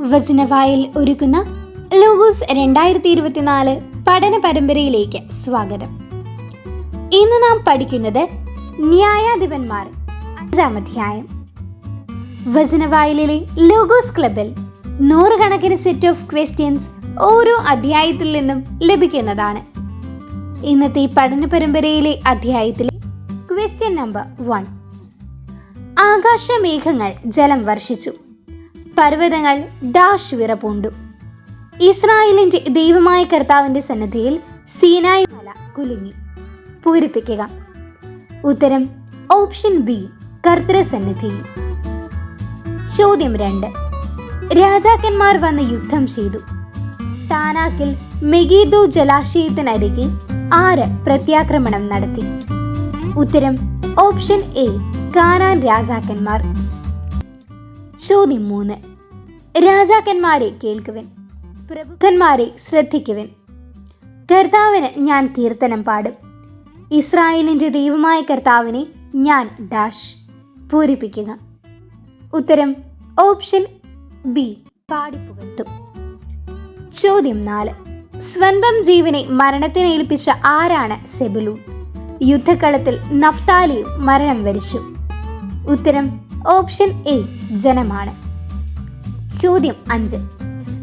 വചനവായിൽ ഒരുക്കുന്ന ലോഗോസ് രണ്ടായിരത്തി ഇരുപത്തിനാല് പഠന പരമ്പരയിലേക്ക് സ്വാഗതം. ഇന്ന് നാം പഠിക്കുന്നത് ന്യായാധിപന്മാർ അഞ്ചാം അധ്യായം. വചനവായിലെ ലോഗോസ് ക്ലബിൽ നൂറുകണക്കിന് സെറ്റ് ഓഫ് ക്വസ്റ്റ്യൻസ് ഓരോ അധ്യായത്തിൽ നിന്നും ലഭിക്കുന്നതാണ്. ഇന്നത്തെ പഠന പരമ്പരയിലെ അധ്യായത്തിലെ ക്വസ്റ്റ്യൻ നമ്പർ വൺ ആകാശമേഘങ്ങൾ ജലം വർഷിച്ചു. പർവതങ്ങൾ ഡാഷ് വിറപൂണ്ടു ഇസ്രായേലിന്റെ ദൈവമായ കർത്താവിന്റെ സന്നദ്ധിയിൽ സീനായി മല കുലുങ്ങി. പൂരിപ്പിക്കുക. ഉത്തരം ഓപ്ഷൻ ബി കർത്തൃസന്നിധിയിൽ ചോദ്യം രണ്ട്. രാജാക്കന്മാർ വന്ന് യുദ്ധം ചെയ്തു. താനാക്കിൽ മെഗീദോ ജലാശയത്തിനരികെ ആര് പ്രത്യാക്രമണം നടത്തി? ഉത്തരം ഓപ്ഷൻ എ കാനാൻ രാജാക്കന്മാർ. ചോദ്യം മൂന്ന് രാജാക്കന്മാരെ കേൾക്കുവൻ. പ്രഭുക്കന്മാരെ ശ്രദ്ധിക്കുവൻ. കർത്താവിന് ഞാൻ കീർത്തനം പാടും. ഇസ്രായേലിന്റെ ദൈവമായ കർത്താവിനെ ഞാൻ ഡാഷ് പൂരിപ്പിക്കുക. ഉത്തരം ഓപ്ഷൻ ബി പാടിപ്പുകത്തും ചോദ്യം നാല്. സ്വന്തം ജീവനെ മരണത്തിന് ഏൽപ്പിച്ച ആരാണ് സെബിലൂൺ? യുദ്ധക്കളത്തിൽ നഫ്താലിയും മരണം വരിച്ചു. ഉത്തരം ഓപ്ഷൻ എ ജനമാണ്. ചോദ്യം അഞ്ച്.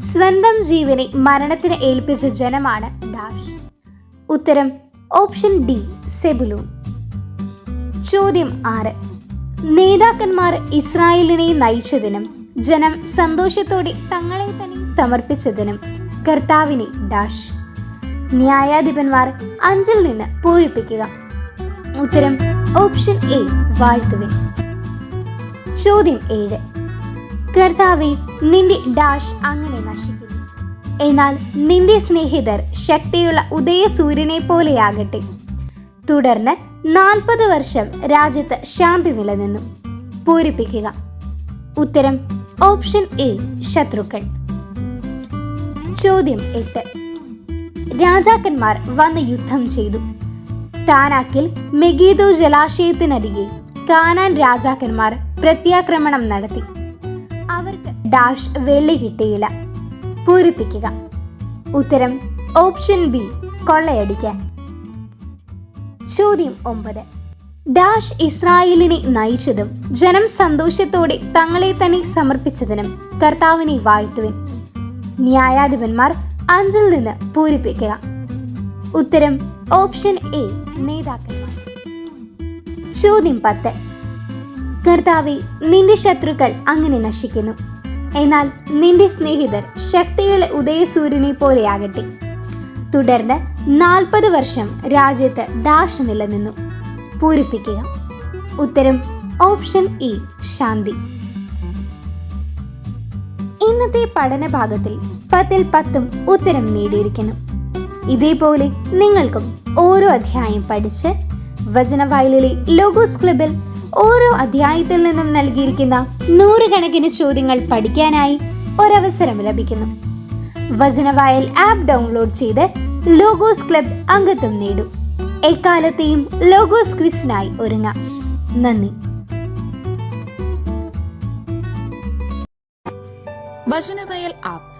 സ്വന്തം ജീവനെ മരണത്തിന് ഏൽപ്പിച്ച ജനമാണ് ഡാഷ്. ഉത്തരം ഓപ്ഷൻ ഡി സെബുലൂൺ. ചോദ്യം ആറ്. നേതാക്കന്മാർ ഇസ്രായേലിനെ നയിച്ചതിനും ജനം സന്തോഷത്തോടെ തങ്ങളെ തന്നെ സമർപ്പിച്ചതിനും കർത്താവിനെ ഡാഷ്. ന്യായാധിപന്മാർ അഞ്ചിൽ നിന്ന് പൂരിപ്പിക്കുക. ഉത്തരം ഓപ്ഷൻ എ വാഴ്ത്തുവിൻ. ചോദ്യം ഏഴ്. കർത്താവെ നിന്റെ ഡാഷ് അങ്ങനെ നശിക്കുന്നു. എന്നാൽ നിന്റെ സ്നേഹിതർ ശക്തിയുള്ള ഉദയ സൂര്യനെ പോലെയാകട്ടെ. തുടർന്ന് നാൽപ്പത് വർഷം രാജ്യത്ത് ശാന്തി നിലനിന്നു. പൂരിപ്പിക്കുക. ഉത്തരം ഓപ്ഷൻ എ ശത്രുക്കൾ. ചോദ്യം എട്ട്. രാജാക്കന്മാർ വന്ന് യുദ്ധം ചെയ്തു. താനാക്കിൽ മെഗീദോ ജലാശയത്തിനരികെ കാനാൻ രാജാക്കന്മാർ പ്രത്യാക്രമണം നടത്തി. അവർക്ക് ഡാഷ് വെള്ളി കിട്ടിയില്ല. പൂരിപ്പിക്കുക. ഉത്തരം ഓപ്ഷൻ ബി കൊള്ളയടിക്കാൻ. ചോദ്യം ഒമ്പത്. ഡാഷ് ഇസ്രായേലിനെ നയിച്ചതും ജനം സന്തോഷത്തോടെ തങ്ങളെ തന്നെ സമർപ്പിച്ചതിനും കർത്താവിനെ വാഴ്ത്തുവിൻ. ന്യായാധിപന്മാർ അഞ്ചിൽ നിന്ന് പൂരിപ്പിക്കുക. ഉത്തരം ഓപ്ഷൻ എ നേതാക്കന്മാർ. ചോദ്യം പത്ത്. കർത്താവെ നിന്റെ ശത്രുക്കൾ അങ്ങനെ നശിക്കുന്നു. എന്നാൽ നിന്റെ സ്നേഹിതർ ശക്തിയുള്ള ഉദയസൂര്യനെ പോലെയാകട്ടെ തുടർന്ന് നാൽപ്പത് വർഷം രാജ്യത്ത് ഡാഷ് നിലനിന്നു. പൂരിപ്പിക്കുക. ഉത്തരം ഓപ്ഷൻ ഇ ശാന്തി. ഇന്നത്തെ പഠന ഭാഗത്തിൽ പത്തിൽ പത്തും ഉത്തരം നേടിയിരിക്കുന്നു. ഇതേപോലെ നിങ്ങൾക്കും ഓരോ അധ്യായം പഠിച്ച് വചനവയലിലെ ലോഗോസ് ക്ലബിൽ ഓരോ അധ്യായത്തിൽ നിന്നും നൽകിയിരിക്കുന്ന നൂറുകണക്കിന് ചോദ്യങ്ങൾ പഠിക്കാനായി ഒരവസരം ലഭിക്കുന്നു. വചനവായൽ ആപ്പ് ഡൗൺലോഡ് ചെയ്ത് ലോഗോസ് ക്ലബ് അംഗത്വം നേടൂ. എക്കാലത്തെയും ലോഗോസ് ക്വിസിനായി ഒരുങ്ങാം. നന്ദി. വചനവയൽ ആപ്പ്